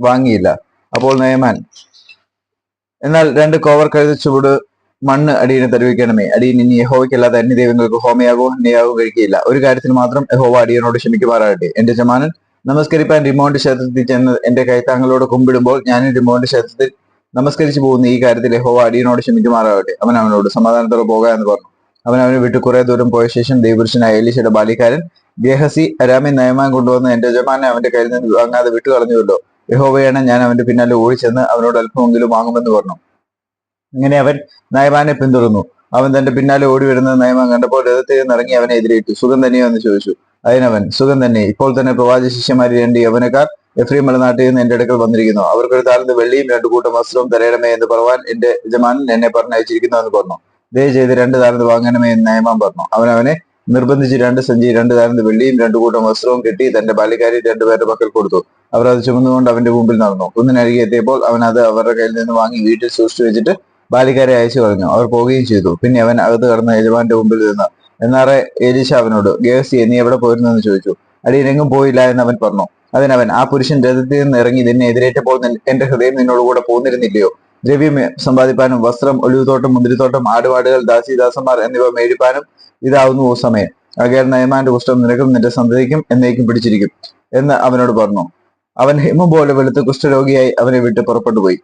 വാങ്ങിയില്ല. അപ്പോൾ നയമാൻ എന്നാൽ രണ്ട് കോവർ കഴുത ചുവട് മണ്ണ് അടിയനെ തരുവിക്കണമേ. അടിയൻ ഇനി യഹോവയ്ക്കല്ലാതെ അന്യ ദൈവങ്ങൾക്ക് ഹോമയാകോ ഹന്യയാകോ കഴിക്കുകയില്ല. ഒരു കാര്യത്തിൽ മാത്രം യഹോവ അടിയനോട് ക്ഷമിക്കുമാറാകട്ടെ. എന്റെ ജമാനൻ നമസ്കരിപ്പാൻ റിമോണ്ട് ക്ഷേത്രത്തിൽ ചെന്ന് എന്റെ കൈത്താങ്ങളോട് കുമ്പിടുമ്പോൾ ഞാൻ റിമോണ്ട് ക്ഷേത്രത്തിൽ നമസ്കരിച്ചു പോകുന്ന. ഈ കാര്യത്തിൽ യഹോവ അടിയനോട് ക്ഷമിക്കുമാറാകട്ടെ. അവൻ അവനോട് സമാധാനത്തോടെ പോകാം എന്ന് പറഞ്ഞു. അവൻ അവനെ വിട്ട് കുറെ ദൂരം പോയ ശേഷം ദൈവപുരുഷനായ ഏലീശയുടെ ബാലിക്കാരൻ ഗേഹസി അരാമി നയമാൻ കൊണ്ടുവന്ന് എന്റെ ജമാനെ അവന്റെ കയ്യിൽ നിന്ന് വാങ്ങാതെ വിട്ടു കളഞ്ഞുവല്ലോ യഹോവയാണ് ഞാൻ അവന്റെ പിന്നാലെ ഓടിച്ചെന്ന് അവനോട് അല്പമെങ്കിലും വാങ്ങുമെന്ന് പറഞ്ഞു. ഇങ്ങനെ അവൻ നയമാനെ പിന്തുടർന്നു. അവൻ തന്റെ പിന്നാലെ ഓടി വരുന്നത് നയമാൻ കണ്ടപ്പോൾ രഥത്തിൽ നിറങ്ങി അവനെ എതിരേറ്റു. സുഖം തന്നെയോ? എന്ന് ചോദിച്ചു. അതിനവൻ സുഖം തന്നെ. ഇപ്പോൾ തന്നെ പ്രവാചക ശിഷ്യന്മാരിൽ രണ്ട് യവനക്കാർ എഫ്രീം മലനാട്ടിൽ നിന്ന് എന്റെ അടുക്കൽ വന്നിരിക്കുന്നു. അവർക്കൊരു താലന്ത് വെള്ളിയും രണ്ടു കൂട്ടം വസ്ത്രവും തരയണമേ എന്ന് പറവാൻ എന്റെ യജമാനൻ എന്നെ പറഞ്ഞയച്ചിരിക്കുന്നു എന്ന് പറഞ്ഞു. ദയ ചെയ്ത് രണ്ട് താഴ്ന്ന് വാങ്ങണമേ എന്ന് നയമാൻ പറഞ്ഞു. അവൻ അവനെ നിർബന്ധിച്ച് രണ്ട് സഞ്ചി രണ്ട് താരന്റെ വെള്ളിയും രണ്ടു കൂട്ടം വസ്ത്രവും കെട്ടി തന്റെ ബാലിക്കാരി രണ്ടുപേരുടെ പക്കൽ കൊടുത്തു. അവർ അത് ചുമന്നുകൊണ്ട് അവന്റെ മുമ്പിൽ നടന്നു. കുന്നിനരികെ എത്തിയപ്പോൾ അവൻ അത് അവരുടെ കയ്യിൽ നിന്ന് വാങ്ങി വീട്ടിൽ സൂക്ഷിച്ചു വെച്ചിട്ട് ബാലിക്കാരെ അയച്ചു കളഞ്ഞു. അവർ പോവുകയും ചെയ്തു. പിന്നെ അവൻ അകത്ത് കടന്ന യജമാന്റെ മുമ്പിൽ നിന്ന് എന്നാറെ ഏലീശ അവനോട് ഗേഹസിയെ നീ എവിടെ പോയിരുന്നു എന്ന് ചോദിച്ചു അടിയിലെങ്ങും പോയില്ല എന്ന് അവൻ പറഞ്ഞു. അതിനവൻ ആ പുരുഷൻ രഥത്തിൽ നിന്ന് ഇറങ്ങി നിന്നെ എതിരേറ്റപ്പോൾ എന്റെ ഹൃദയം നിന്നോട് കൂടെ പോന്നിരുന്നില്ലയോ? ദ്രവ്യം സമ്പാദിപ്പാനും വസ്ത്രം ഒലിവുതോട്ടം മുന്തിരിത്തോട്ടം ആടുപാടുകൾ ദാസിദാസന്മാർ എന്നിവ മേടിപ്പാനും ഇതാവുന്നു ഓ സമയം. ആകയാൽ നയമാന്റെ കുഷ്ഠം നിനക്കും നിന്റെ സന്തതിക്കും എന്നേക്കും പിടിച്ചിരിക്കും എന്ന് അവനോട് പറഞ്ഞു. അവൻ ഹിമം പോലെ വെളുത്ത് കുഷ്ഠരോഗിയായി അവനെ വിട്ട് പുറപ്പെട്ടു പോയി